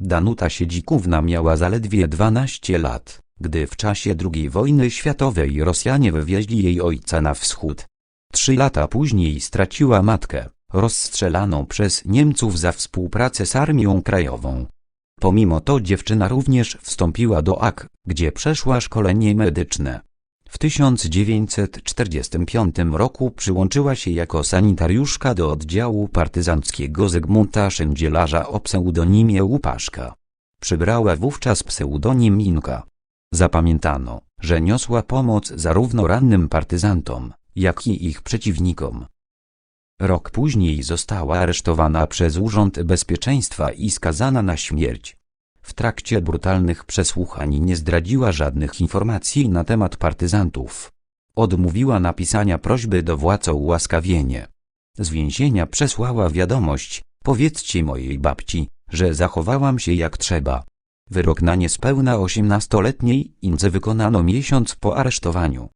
Danuta Siedzikówna miała zaledwie 12 lat, gdy w czasie II wojny światowej Rosjanie wywieźli jej ojca na wschód. Trzy lata później straciła matkę, rozstrzelaną przez Niemców za współpracę z Armią Krajową. Pomimo to dziewczyna również wstąpiła do AK, gdzie przeszła szkolenie medyczne. W 1945 roku przyłączyła się jako sanitariuszka do oddziału partyzanckiego Zygmunta Szędzielarza o pseudonimie Łupaszka. Przybrała wówczas pseudonim Inka. Zapamiętano, że niosła pomoc zarówno rannym partyzantom, jak i ich przeciwnikom. Rok później została aresztowana przez Urząd Bezpieczeństwa i skazana na śmierć. W trakcie brutalnych przesłuchań nie zdradziła żadnych informacji na temat partyzantów. Odmówiła napisania prośby do władz o ułaskawienie. Z więzienia przesłała wiadomość, powiedzcie mojej babci, że zachowałam się jak trzeba. Wyrok na niespełna osiemnastoletniej Indze wykonano miesiąc po aresztowaniu.